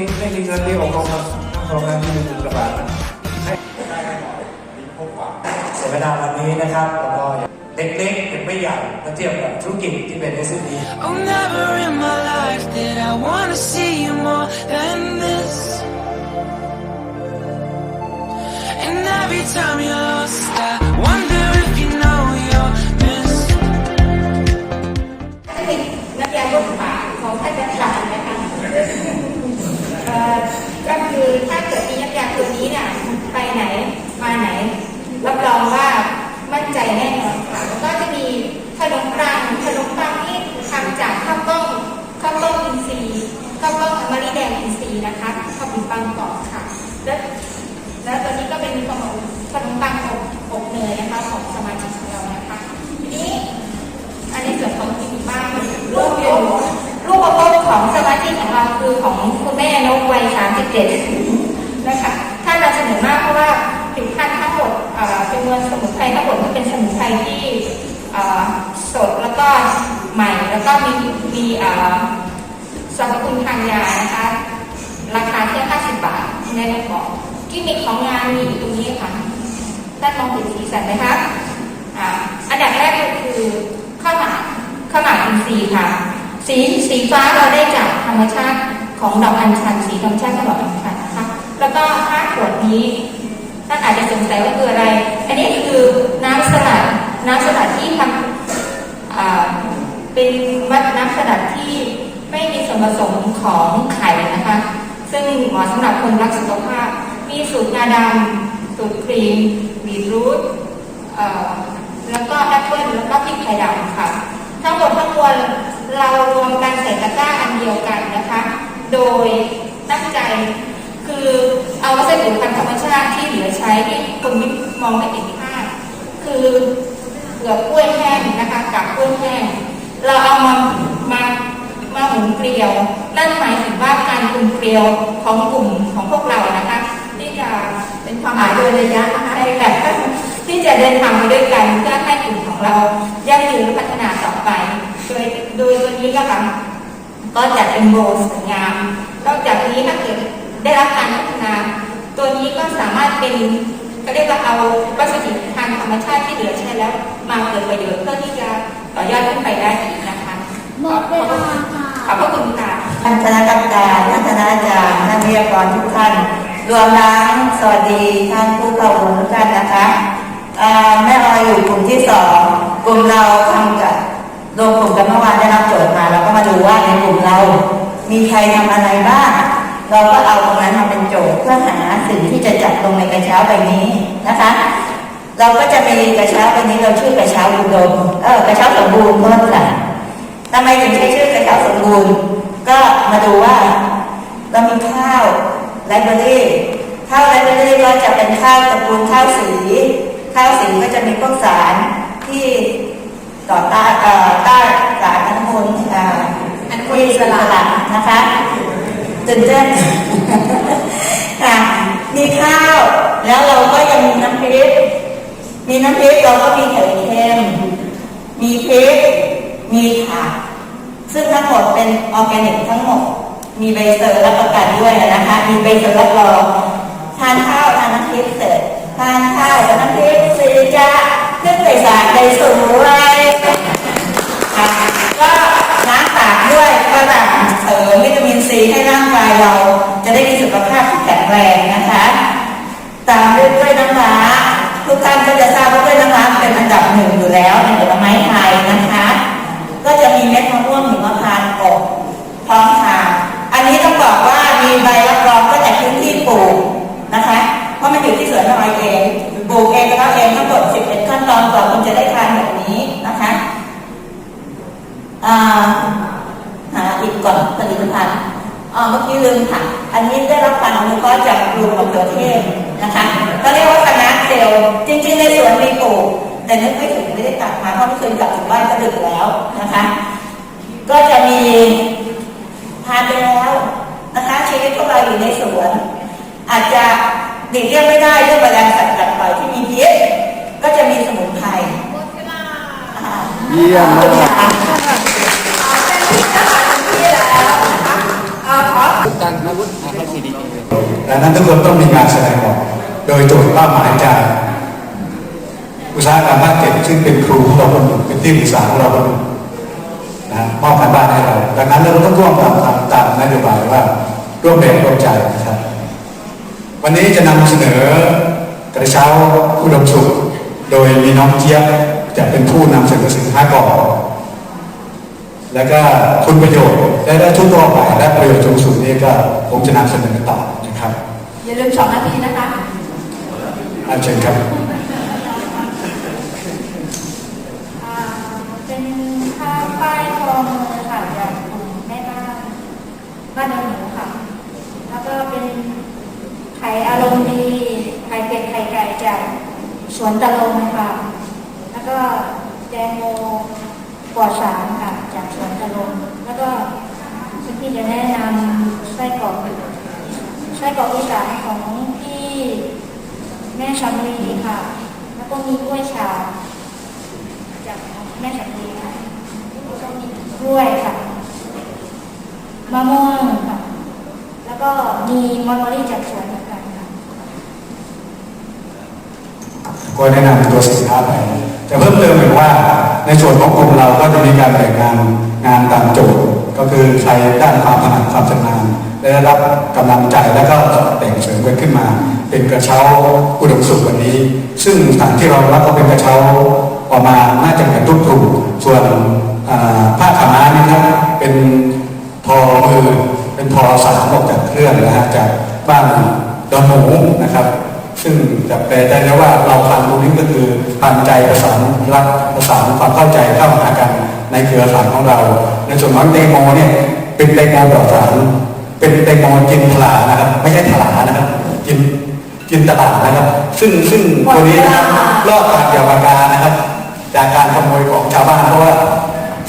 เงินที่อบรมมาโครงการที่หนึ่งกระบาดให้เสวนาวันนี้นะครับแล้วก็เล็กๆยังไม่ใหญ่เมื่อเทียบกับธุรกิจที่เป็น SME Oh, never in my life did I wanna see you more than this. And every time you're รองว่ามั่นใจแน่นอนค่ะแล้วก็จะมีขนมปังขนมปังที่ทำจากข้าวต้มข้าวต้มอินทรีย์ข้าวต้มมะลิแดงอินทรีย์นะคะขนมปังกรอบค่ะ แล้วแล้วตัวนี้ก็เป็นขนมขนมปังอบอบเนยนะคะของสมาชิกของเรานะคะทีนี้อันนี้ส่วนของทีมบ้านรูปรูปรูปประพของสมาชิกของเราคือของคุณแม่นกวัย37นะคะท่านเราเสนอมากเพราะว่า จำนวนสมุนไพรทั้งหมดก็เป็นสมุนไพรที่สดแล้วก็ใหม่แล้วก็มีมีสรรพคุณทางยานะคะราคาแค่ 50 บาทแม่นกบอกกิมมิคของงานมีอยู่ตรงนี้ค่ะท่านมองเห็นสีสันไหมคะอันดับแรกก็คือข้าวหมากข้าวหมากอินทรีย์ค่ะ สีสีฟ้าเราได้จากธรรมชาติของดอกอัญชันสีธรรมชาติของดอกอัญชันนะคะแล้วก็ห้าขวดนี้อาจจะสงสัยว่าคืออะไร อันนี้คือน้ำสลัด น้ำสลัดที่ทำอ่า เป็นวัดน้ำสลัดที่ไม่มีส่วนผสมของไข่นะคะ ซึ่งเหมาะสำหรับคนรักสุขภาพ มีสูตรงาดำสูตรครีมบีทรูทแล้วก็แอปเปิลแล้วก็พริกไทยดำค่ะ ทั้งหมดทั้งมวลเรารวมกันใส่ตะกร้าอันเดียวกันนะคะ โดยตั้งใจคือเอาวัสดุพันธุ์ธรรมชาติที่เหลือใช้ที่คนไม่มองไม่เห็นค่าคือเปลือกกล้วยแห้งนะคะกับกล้วยแห้ง เราเอามามามาหมุนเกลียว นั่นหมายถึงว่าการหมุนเกลียวของกลุ่มของพวกเรานะคะ ที่จะเป็นความหมายโดยระยะนะคะในแบบที่จะเดินทางไปด้วยกันเพื่อให้กลุ่มของเรายั่งยืนและพัฒนาต่อไป โดยโดยตัวนี้ก็ค่ะก็จะเป็นโบสวยงามนอกจากนี้ถ้าเกิดได้รับการพัฒนา ตัวนี้ก็สามารถเป็นก็เรียกว่าเอาวัสดุทางธรรมชาติที่เหลือใช้แล้ว มาเกิดประโยชน์เพื่อที่จะ ต่อยอดขึ้นไปได้อีกนะคะหมดเวลาค่ะขอบพระคุณค่ะท่านคณะกรรมการท่านคณะอาจารย์ท่านวิทยากรทุกท่าน รวมทั้งสวัสดีท่านผู้เข้าร่วมทุกท่านนะคะอ่าแม่ออยอยู่กลุ่มที่สองกลุ่มเราทำกับรวมกลุ่มกันเมื่อวานได้รับโจทย์มาเราก็มาดูว่าในกลุ่มเรา มีใครทำอะไรบ้างเราก็เอาตรงนั้นมาเป็นโจทย์เพื่อหาสิ่งที่จะจัดลงในกระเช้าใบนี้นะคะ เราก็จะมีกระเช้าใบนี้เราชื่อกระเช้าอุดมเออกระเช้าสมบูรณ์เพิ่มค่ะทำไมถึงใช้ชื่อกระเช้าสมบูรณ์ ก็มาดูว่าเรามีข้าวไลบรารีข้าวไลบรารีก็จะเป็นข้าวตระกูลข้าวสี ข้าวสีก็จะมีพวกสารที่ต่อต้านเอ่อต้านสารอนุมูลอ่ออนุมูลอิสระนะคะตื่นเต้นมีข้าวแล้วเราก็ยังมีน้ำพริก มีน้ำพริกเราก็มีไข่เค็มมีพริกมีผักซึ่งทั้งหมดเป็นออร์แกนิกทั้งหมด มีใบเซอร์รับประกันด้วยนะคะ มีใบเซอร์รับรองทานข้าวทานน้ำพริกเสร็จทานข้าวกับน้ำพริกสีจะขึ้นใส่สารใดสวยค่ะก็ล้างปากด้วยก็แบบเสริมวิตามินซีให้ร่างกายเรา จะได้มีสุขภาพที่แข็งแรงนะคะ ตามด้วยน้ำว้า ทุกท่านก็จะทราบว่ากล้วยน้ำว้าเป็นอันดับหนึ่งอยู่แล้วในผลไม้ไทยนะคะ ก็จะมีเม็ดมะม่วงหิมพานต์อบพร้อมทานอันนี้ต้องบอกว่ามีใบรับรองก็จากพื้นที่ปลูกนะคะเพราะมันอยู่ที่สวนเราเองปลูกเองแล้วเองทั้งหมด11ขั้นตอนก่อนมันจะได้ทานแบบนี้นะคะหาอีกก่อนผลิตภัณฑ์อ่าเมื่อกี้ลืมค่ะ อันนี้ได้รับการอนุเคราะห์จากกลุ่มมะเขือเทศนะคะก็เรียกว่าคณะ เซลล์จริง ๆ ในสวนมีปลูกแต่นึกไม่ถึงไม่ได้กลับมาเพราะเมื่อคืนกลับถึงบ้านก็ดึกแล้วนะคะ ก็จะมีทานไปแล้วนะคะชีวิตพวกเราอยู่ในสวน อาจจะหลีกเลี่ยงไม่ได้เรื่องแมลงสัตว์กัดต่อยที่มีพิษก็จะมีสมุนไพรอ่าเยี่ยมมากค่ะเอาเป็นที่ทหารที่แล้วนะคะเอาขอการอาวุธอาวุธดังนั้นทุกคนต้องมีการแสดงออก โดยโจทย์เป้าหมายจากอุตสาหกรรมภาคเจ็ดซึ่งเป็นครูของเราคนหนึ่งเป็นที่ปรึกษาของเราคนหนึ่งนะมอบการบ้านให้เรา ดังนั้นเราต้องร่วมตามตามตามนโยบายว่าร่วมแรงร่วมใจนะครับ วันนี้จะนำเสนอกระเช้าอุดมสุข โดยมีน้องเจี๊ยบจะเป็นผู้นำเสนอสินค้าก่อนแล้วก็คุณประโยชน์และทุกตัวไปและประโยชน์สูงสุดนี้ก็ผมจะนำเสนอต่อนะครับ อย่าลืมสองนาทีนะคะ อาเชิญครับเป็นผ้าป้ายทอมือค่ะจากกลุ่มแม่บ้านบ้านเดินหมูค่ะ แล้วก็เป็นไข่อารมณ์ดีไข่เป็ดไข่ไก่จากสวนตะลงค่ะ แล้วก็แตงโมปลอดสารค่ะจากสวนตะลงแล้วก็ซึ่งพี่จะแนะนำไส้กรอกไส้กรอกอีสานของ แม่ชำลีค่ะ แล้วก็มีกล้วยฉาจากแม่สันดีค่ะแล้วก็มีกล้วยค่ะมะม่วงค่ะ แล้วก็มีมอลเบอรี่จากสวนเหมือนกันค่ะ ก็แนะนำตัวสินค้าไปแต่เพิ่มเติมอีกว่าในส่วนของกลุ่มเราก็จะมีการแบ่งงานงานตามโจทย์ ก็คือใครด้านความถนัดความชำนาญได้รับกำลังใจแล้วก็แต่งเสริมกันขึ้นมา เป็นกระเช้าอุดมสุขวันนี้ ซึ่งสถานที่เรารับก็เป็นกระเช้าออกมาณน่าจะเป็นทุกกลุ่มส่วนผ้าขาม้านี่ครับเป็นทอมือเป็นทอสารออกจากเครื่องนะฮะจากบ้านดอนหมูนะครับ ซึ่งจะแปลได้แล้วว่าเราฟังตรงนี้ก็คือพันใจประสานรักประสานความเข้าใจเข้าหากัน ในเครือข่ายของเรา ในส่วนของแตงโมเนี่ยเป็นแตงโมปลอดสารเป็นแตงโมกินถลานะครับ ไม่ใช่ถลานะครับ กินกินตลาดนะครับ ซึ่งซึ่งตัวนี้นะครับรอดการเกี่ยวกับการนะครับ จากการขโมยของชาวบ้านเพราะว่า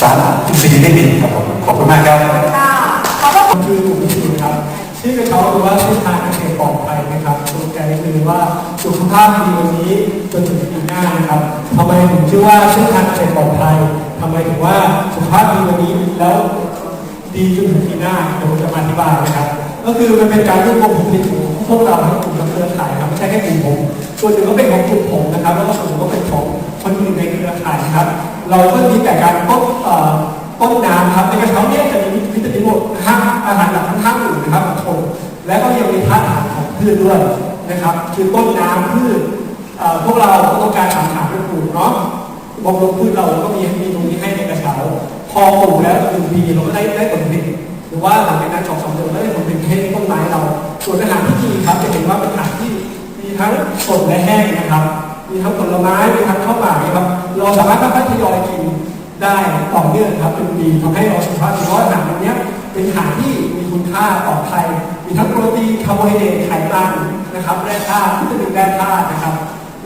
สารอินทรีย์ไม่ดีครับผมขอบคุณมากครับค่ะขอบพระคุณคือกลุ่มที่สี่ครับชื่อกระเช้าหรือว่าช่วยทางเกษตรปลอดภัยนะครับสรุปใจคือว่าสุขภาพดีวันนี้จนถึงปีหน้านะครับทำไมถึงชื่อว่าช่วยทางเกษตรปลอดภัย ทำไมถึงว่าสุขภาพดีวันนี้แล้วดีจนถึงปีหน้าเดี๋ยวผมจะมาอธิบายนะครับ ก็คือมันเป็นการรวบรวมผลิตของพวกเราทั้งกลุ่มและเครือข่ายครับไม่ใช่แค่กลุ่มผมส่วนหนึ่งก็เป็นของกลุ่มผมนะครับ แล้วก็ส่วนหนึ่งก็เป็นของคนอื่นในเครือข่ายนะครับ เราก็มีแต่การต้นต้นน้ำครับในกระเช้าเนี่ยจะมีวิตามินหมดห้าอาหารหลักทั้งห้าหมู่นะครับของคนและก็ยังมีธาตุอาหารของพืชด้วยนะครับคือต้นน้ำพืชพวกเราก็ต้องการสารอาหารไปปลูกเนาะบำรุงพืชเราก็มีมี พอปลูกแล้วหนึ่งปีเราก็ได้ได้ผลผลิตหรือว่าหลังจากนั้นสองสามเดือนก็ได้ผลผลิตให้ต้นไม้เรา ส่วนอาหารที่ดีครับจะเห็นว่าเป็นอาหารที่มีทั้งสดและแห้งนะครับ มีทั้งผลไม้มีทั้งข้าวหมากนะครับเราสามารถค่อยๆทยอยกินได้ต่อเนื่องครับเป็นปีทำให้เราสุขภาพดีเพราะอาหารแบบนี้เป็นอาหารที่มีคุณค่าปลอดภัยมีทั้งโปรตีนคาร์โบไฮเดรตไขมันนะครับแร่ธาตุวิตามินแร่ธาตุนะครับ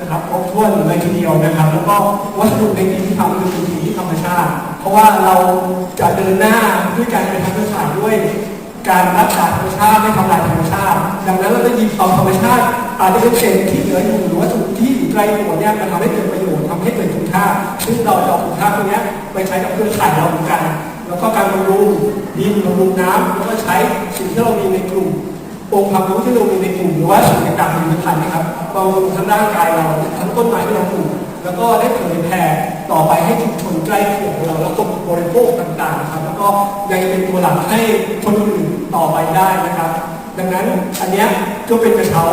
นะครับครบถ้วนเลยทีเดียวนะครับ แล้วก็วัสดุในดินที่ทำคือสิ่งที่ธรรมชาติ เพราะว่าเราจะเดินหน้าด้วยการเป็นธรรมชาติด้วย การรักษาธรรมชาติไม่ทำลายธรรมชาติ ดังนั้นเราจะหยิบเอาธรรมชาติอาจจะเป็นเศษที่เหลืออยู่หรือว่าสุที่อยู่ไกลตัวเนี่ยมาทำให้เกิดประโยชน์ทำให้เกิดคุณค่า ซึ่งเราจะเอาคุณค่าตรงนี้ไปใช้กับเครือข่ายเราเหมือนกัน แล้วก็การบำรุงดินบำรุงน้ำแล้วก็ใช้สิ่งที่เรามีในกลุ่ม องค์ความรู้ที่เรามีในกลุ่มหรือว่าสิ่งต่างๆในพันนะครับบำรุงทั้งร่างกายเราทั้งต้นไม้ที่เราปลูกแล้วก็ได้เผยแผ่ต่อไปให้ชุมชนใกล้เคียงของเราแล้วก็บริโภคต่างๆนะครับ แล้วก็ยังเป็นตัวหลักให้คนอื่นต่อไปได้นะครับ ดังนั้นอันนี้ก็เป็นกระเช้า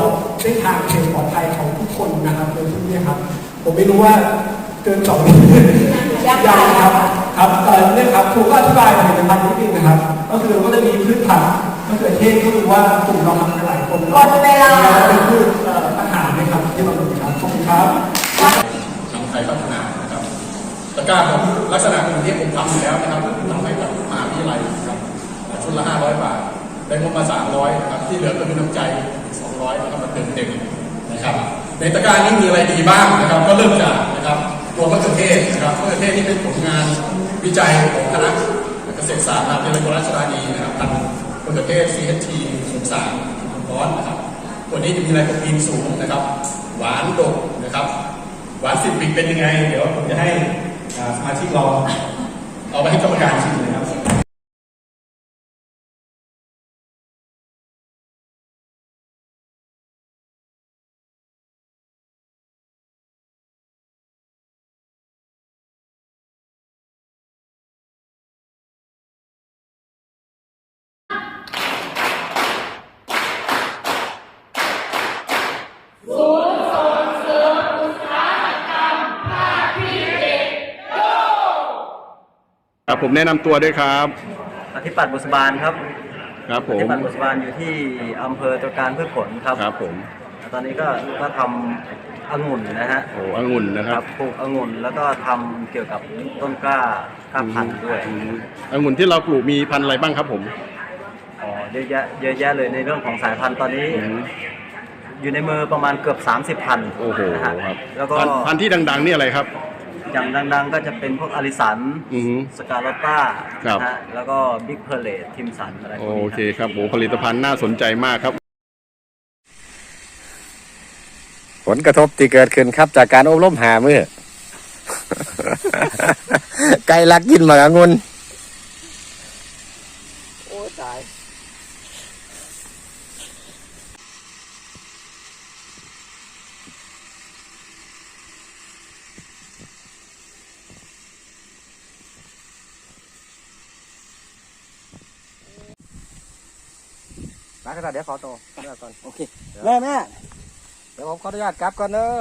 เส้นทางเขตปลอดภัยของทุกคนนะครับในที่นี้ครับ ผมไม่รู้ว่าเกินสองนาทียังครับครับเอ่อเนี่ยครับครูก็อธิบายผลิตภัณฑ์นิดนึงนะครับ ก็คือเราก็จะมีพืชผัก มะเขือเทศก็คือว่ากลุ่มเราทำกันหลายคนหมดเวลาเป็นพืชเอ่ออาหารนะครับที่เราดูครับขอบคุณครับทางไทยพัฒนานะครับตะกร้าของลักษณะอื่นที่ผมทำอยู่แล้วนะครับทำให้กับมหาวิทยาลัยนะครับชุดละ 500 บาท ได้งบมา 300นะครับ ที่เหลือก็เป็นน้ำใจ 200นะครับมาเติมเต็มนะครับ ในตะกร้านี้มีอะไรดีบ้างนะครับ ก็เริ่มจากนะครับตัวมะเขือเทศนะครับมะเขือเทศนี่เป็นผลงานวิจัยของคณะเกษตรศาสตร์มหาวิทยาลัยราชธานีนะครับพันธุ์มะเขือเทศ CHT 03ร้อนนะครับ ตัวนี้จะมีไลโคปีนสูงนะครับ หวานดกนะครับ หวานสิบปีเป็นยังไง เดี๋ยวผมจะให้ ครับผมแนะนำตัวด้วยครับ อธิปัตย์บุษบาลครับครับผอธิมปัตย์บุษบาลอยู่ที่อำเภอตรการพืชผลครับครับผมตอนนี้ก็ก็ทำองุ่นนะฮะโอ้องุ่นนะคครัรับบปลูกองุ่นแล้วก็ทำเกี่ยวกับต้นกล้ากล้าพันธุ์ด้วยองุ่นที่เราปลูกมีพันธุ์อะไรบ้างครับผม อ๋อเยอะแยะเยอะแยะเลยในเรื่องของสายพันธุ์ตอนนี้อืมอยู่ในมือประมาณเกือบ 30 พันธุ์โอ้โหนะฮะครับแล้วก็พันธุ์พันธุ์ที่ดัง ๆ นี่อะไรครับ อย่างดังๆ ก็จะเป็นพวกอลิสันอือฮึ สกาลต้าครับ นะฮะแล้วก็บิ๊กเพลเลตทิมสันอะไรพวกโอนี้เคครับโอ้ผลิตภัณฑ์น่าสนใจมากครับ ผลกระทบที่เกิดขึ้นครับ จากการอบรมหามือ ไก่ลักกินหมากองุ่นโอ้ตาย มากระดาษเดี๋ยวขอตัวเดี๋ยวก่อนโอเคแม่แม่เดี๋ยวผมขออนุญาตกลับก่อนเนอะ